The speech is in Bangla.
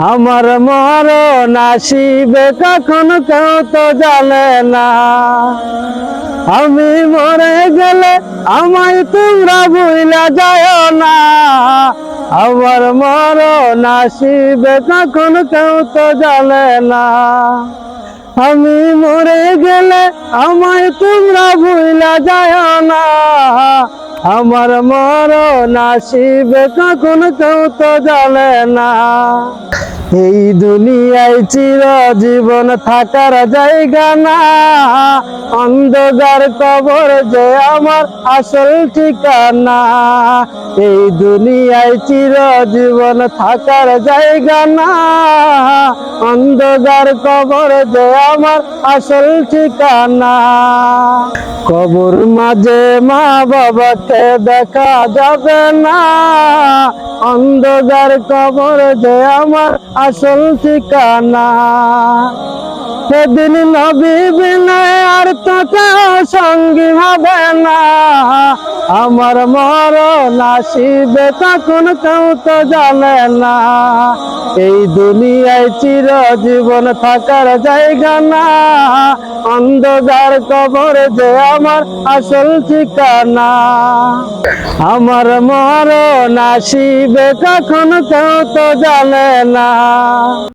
আমার মরণ আসিবে কখন কেউ তো জানে না। আমি মরে গেলে আমায় তোমরা ভুলা যায় না। আমার মরণ আসিবে কখন কেউ তো জানে না। আমি মরে গেলে আমায় তোমরা ভুলা যায় না। আমার মর নাসিবে কখন কেউ তো জানে না। এই দুনিয়ায় চির জীবন থাকার জায়গা না। অন্ধকার কবর যে আমার আসল ঠিকানা। এই দুনিয়ায় চির জীবন থাকার জায়গা না। অন্ধকার কবর যে আমার আসল ঠিকানা। কবর মাঝে মা বাবাকে দেখা যাবে না। অন্ধকার কবর যে আমার আসল ঠিকানা। সেদিন নবী বিনয় আর তোকে সঙ্গী হবে না। আমার মরণ আসিবে তখন কেউ তো জানে না। এই দুনিয়ায় চির জীবন থাকার জায়গা না। অন্ধকার কবর যে আমার আসল ঠিকানা। আমার মরণ আসিবে কখন কেউ তো জানে না।